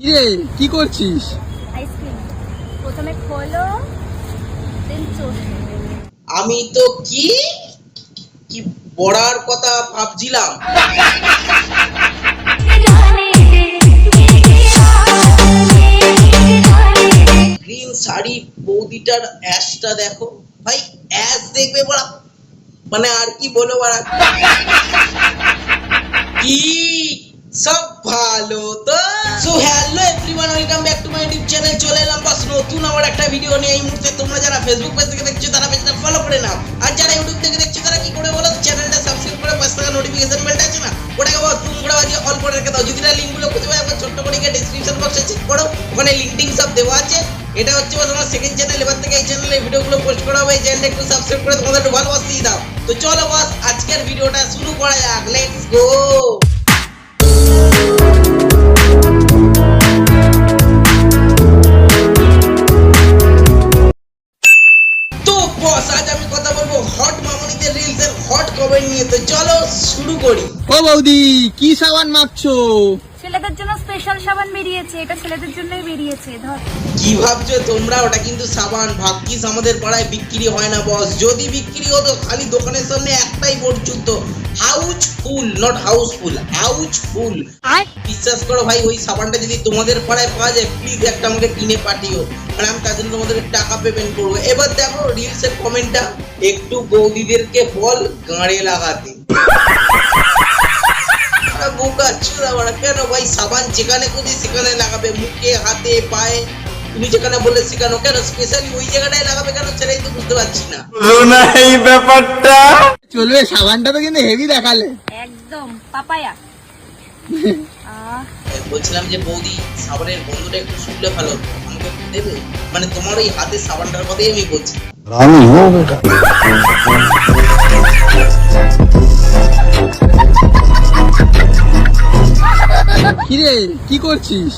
কিরে কি করছিস? আইসক্রিম। প্রথমে খোলো দেন আমি তো কি কি পড়ার কথা ভাবছিলাম। গ্রিন শাড়ি বৌদিটার অ্যাশটা দেখো। ভাই অ্যাশ দেখবে বড়া। মানে আর কি বলো বড়া? কি? সব ভালো তো? Welcome back to my YouTube channel চলে এলাম বাস, নতুন আমার একটা ভিডিও নিয়ে। এই মুহূর্তে তোমরা যারা ফেসবুক পেজ থেকে দেখছ, তারা পেজটা ফলো করে নাও। আর যারা ইউটিউব থেকে দেখছ, তারা কি করে বলো? চ্যানেলটা সাবস্ক্রাইব করে পাশে থাকা নোটিফিকেশন বেলটা আছে না? ওটাকে তুমি করে বাজিয়ে অল করে রেখে দাও। যদি না লিঙ্কগুলো খুঁজে পাও একবার ছোট্ট করে গিয়ে ডেসক্রিপশন বক্সে চেক করো। ওখানে লিঙ্ক টিঙ্ক সব দেওয়া আছে। এটা হচ্ছে আমার সেকেন্ড চ্যানেল এবার থেকে এই চ্যানেলে ভিডিওগুলো পোস্ট করা হবে। এই চ্যানেলটা একটু সাবস্ক্রাইব করে তোমাদের একটু ভালোবাসা দিয়ে দাও। তো চলো বস, আজকের ভিডিওটা শুরু করা যাক। লেটস গো আজ আমি কথা হট মামনিদের রিলস এর হট কমেন্ট নিয়ে তো চলো শুরু করি। ও বৌদি কি সাবান মাখছো? ছেলেদের জন্য স্পেশাল সাবান বেরিয়েছে এটা ছেলেদের জন্যই বেরিয়েছে ধর। কি ভাবছ তোমরা? ওটা কিন্তু সাবান ভাগ্যিস আমাদের পাড়ায় বিক্রি হয় না বস যদি বিক্রি হতো খালি দোকানের সামনে একটাই বোর্ড চলতো। House full not house full house full বিশ্বাস করো ভাই ওই সাবানটা যদি তোমাদের পাড়ায় পাওয়া যায় প্লিজ একটা আমাকে কিনে পাঠিও। মানে আমি তার জন্য তোমাদের টাকা পেমেন্ট করব। এবার দেখো রিলস এর কমেন্টটা একটু বৌদিদেরকে বল গাঁড়ে লাগাতে। বোকা কেন ভাই? সাবান যেখানে খুঁজি সেখানে লাগাবে মুখে হাতে পায়ে। তুমি যেখানে বললে সেখানে কেন? স্পেশালি ওই জায়গাটায় লাগাবে কেন? সেটাই তো বুঝতে পারছি না। না এই ব্যাপারটা? চলবে সাবানটা তো কিন্তু হেভি দেখালে। একদম পাপায়া। বলছিলাম যে বৌদি সাবানের গন্ধটা একটু শুকলে ভালো আমাকে দেবে? মানে তোমার ওই হাতের সাবানটার কথাই আমি বলছি। বেটা কিরে কি করছিস?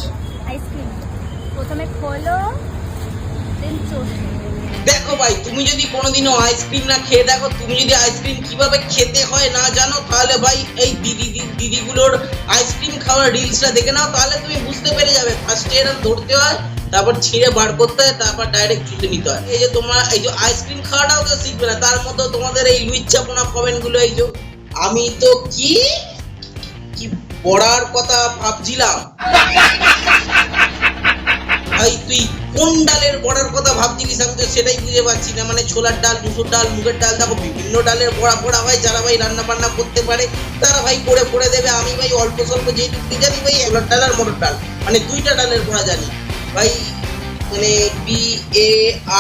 আইসক্রিম। প্রথমে খোলো দেন চোষো। দেখো ভাই তুমি যদি কোনোদিনও আইসক্রিম না খেয়ে দেখো তুমি যদি আইসক্রিম কীভাবে খেতে হয় না জানো তাহলে ভাই এই দিদি দিদিগুলোর আইসক্রিম খাওয়ার রিলসটা দেখে নাও তাহলে তুমি বুঝতে পেরে যাবে। ফার্স্টে এরকম ধরতে হয় তারপর ছিঁড়ে বার করতে হয়, তারপর ডাইরেক্ট চুষে নিতে হয়। এই যে তোমরা, এই যে আইসক্রিম খাওয়াটাও তো শিখবে না, তার মধ্যে তোমাদের এই লুইচ্ছাপনা কমেন্টগুলো, এই যে আমি তো কি কি পড়ার কথা ভাবছিলাম? ভাই, তুই কোন ডালের বড়ার কথা ভাবছিলিস? আমি তো সেটাই বুঝে পাচ্ছি না। মানে ছোলার ডাল মুসুর ডাল, মুগের ডাল, দেখো বিভিন্ন ডালের বড়া বড়া হয়, যারা ভাই রান্না বান্না করতে পারে, তারা ভাই করে করে দেবে। আমি ভাই অল্প স্বল্প যেটুকু জানি ভাই ছোলার ডাল আর মটর ডাল। মানে দুইটা ডালের বড়া জানি। ভাই মানে বি এ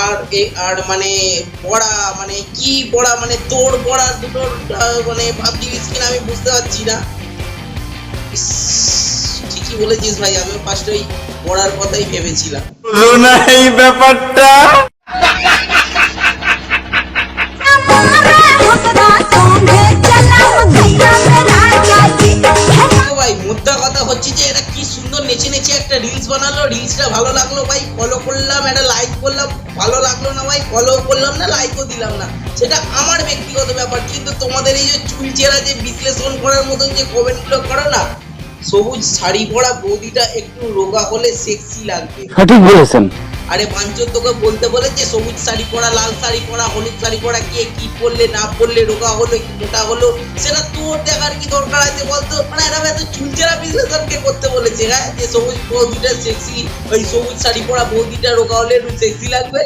আর এ আর মানে বড়া মানে কি বড়া মানে তোর বড়া দুটোর মানে ভাবছিলিস কিনা আমি বুঝতে পারছি না। ঠিকই বলেছিস ভাই আমিও ফার্স্ট ওই পড়ার কথাই ভেবেছিলাম। না এই ব্যাপারটা? ভাই মুদ্রা কথা রিলস বানালো রিলসটা ভালো লাগল ভাই ফলো করলাম, একটা লাইক করলাম, ভালো লাগল না ভাই ফলো করলাম না লাইকও দিলাম না। সেটা আমার ব্যক্তিগত ব্যাপার, কিন্তু তোমাদের এই যে চুলচেরা যে বিশ্লেষণ করার মতন যে কমেন্টগুলো করো না, সবুজ শাড়ি পরা বৌদিটা একটু রোগা হলে সেক্সি লাগবে। সঠিক বলেছেন। আরে পাঞ্চর তোকে বলতে বলেছে, সবুজ শাড়ি পরা, লাল শাড়ি পরা, হলুদ শাড়ি পরা, কে কি পরলে, না পরলে, রোগা হলো, কি মোটা হলো, সেটা তোর দেখার কি দরকার আছে বলতো? মানে এরকম এত চুলচেরা বিশ্লেষণ কে করতে বলেছে হ্যাঁ? যে সবুজ বৌদিটা সেক্সি ওই সবুজ শাড়ি পরা বৌদিটা রোগা হলে একটু সেক্সি লাগবে?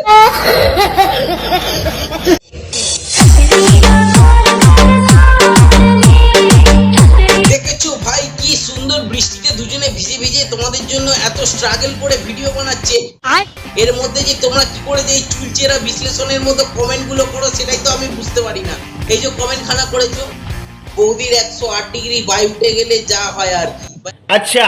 দেখেছ ভাই, কি সুন্দর বৃষ্টিতে দুজনে ভিজে ভিজে তোমাদের জন্য এত স্ট্রাগল এর মধ্যে যে তোমরা কি করে যে এই চুলচেরা বিশ্লেষণের মতো কমেন্টগুলো করো সেটাই তো আমি বুঝতে পারি না। এই যে কমেন্ট খানা করেছ বৌদির একশো আট ডিগ্রি বাই উঠে গেলে যা হয় আর কি। আচ্ছা।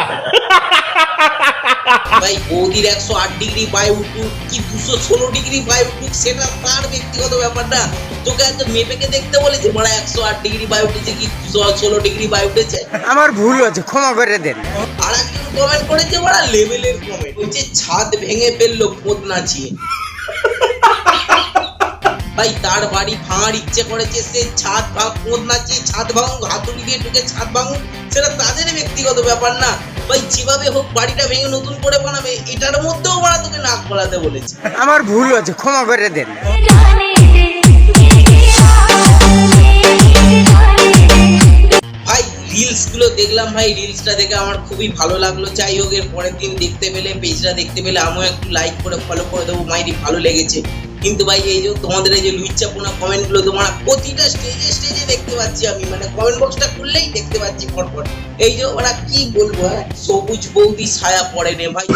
ভাই বৌদির একশো আট ডিগ্রি বাই উঠুক কি দুশো ষোলো ডিগ্রি বাই উঠুক সেটা তার ব্যক্তিগত ব্যাপার না। তোকে একজন মেপেকে দেখতে বলেছে বড় একশো আট ডিগ্রি বাই উঠেছে কি দুশো ষোলো ডিগ্রি বাই উঠেছে? আমার ভুল হচ্ছে ক্ষমা করে দেন। আর একজন কমেন্ট করেছে বড় লেভেলের কমেন্ট বলছে ছাদ ভেঙে ফেলল খোদ নাচিয়ে ভাই তার বাড়ি ভাঙার ইচ্ছে করেছে সে ছাদ ভাঙ কোদ নাচে ছাদ ভাঙুক হাতুড়ি দিয়ে ঢুকে ছাদ ভাঙুক সেটা তাদের ব্যক্তিগত ব্যাপার না। ভাই যেভাবে হোক বাড়িটা ভেঙে নতুন করে বানাবে এটার মধ্যেও ওরা তোকে নাক গলাতে বলেছে। আমার ভুল হয়েছে ক্ষমা করে দেন। ভাই রিলসগুলো দেখলাম ভাই রিলসটা দেখে আমার খুবই ভালো লাগল। যাই হোক, এর পরের দিন দেখতে পেলে পেজটা দেখতে পেলে আমিও একটু লাইক করে ফলো করে দেবো। মাইরি, ভালো লেগেছে। কিন্তু ভাই, এই যে তোমাদের এই যে লুইচাপোনা কমেন্টগুলো, তোমরা প্রতিটা স্টেজে স্টেজে দেখতে পাচ্ছি আমি। মানে কমেন্ট বক্সটা খুললেই দেখতে পাচ্ছি পরপর এই যে ওরা কি বলব হ্যাঁ? সবুজ বৌদি ছায়া পড়ে নে ভাই।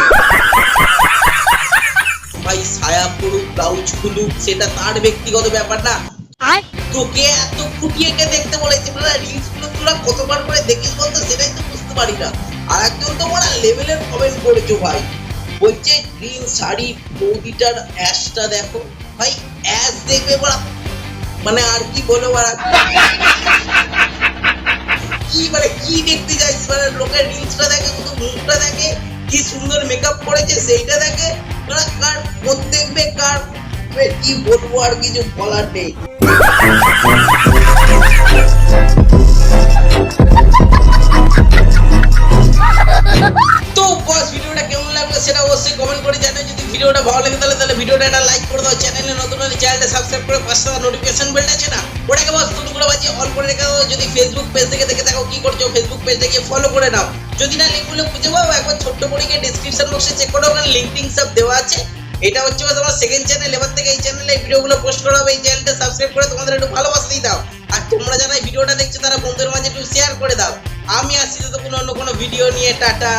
ভাই, ছায়া পড়ুক ব্লাউজ খুলুক, সেটা তার ব্যক্তিগত ব্যাপার না। তোকে এত ফুটিয়ে কে দেখতে মানে রিলসগুলো তোরা কতবার করে দেখিস বলতো সেটাই তো বুঝতে পারি না। আর একজন তো লেভেলের কমেন্ট করেছ ভাই। বলছে গ্রিন শাড়ি অ্যাশটা দেখো। ভাই অ্যাশ দেখবে বড়া। মানে আর কি বলো বড়া কি। মানে কি দেখতে চাইছিস? মানে লোকের রিলসটা দেখে, শুধু মুখটা দেখে, কি সুন্দর মেকআপ করেছে সেইটা দেখে? মানে কার দেখবে, কার কি বলব আর কিছু বলার নেই। তো বস, ভিডিওটা কেমন লাগল সেটা অবশ্যই কমেন্ট করে জানাও। যদি ভিডিওটা ভালো লাগে তাহলে তাহলে ভিডিওটা একটা লাইক করে দাও। চ্যানেলে নতুন হলে চ্যানেলটা সাবস্ক্রাইব করে পাশে থাকা নোটিফিকেশন বেলটা আছে না? ওটাকে বস করে বাজিয়ে অন করে রেখে দাও। যদি ফেসবুক পেজ থেকে দেখে থাকো কি করছ ফেসবুক পেজটা গিয়ে ফলো করে নাও। যদি না লিঙ্কগুলো খুঁজে পাও, একবার ছোট্ট করে গিয়ে ডিসক্রিপশন বক্সে চেক করো ওখানে লিঙ্ক সব দেওয়া আছে। এটা হচ্ছে তোমার সেকেন্ড চ্যানেল এবার থেকে এই চ্যানেলে এই ভিডিওগুলো পোস্ট করা হবে, এই চ্যানেলটা সাবস্ক্রাইব করে তোমাদের একটু ভালোবাসা দিয়ে দাও। আর তোমরা যারা এই ভিডিওটা দেখছ, তারা বন্ধুদের মাঝে একটু শেয়ার করে দাও। আমি আসছি তো কোনো, অন্য কোনো ভিডিও নিয়ে, টাটা।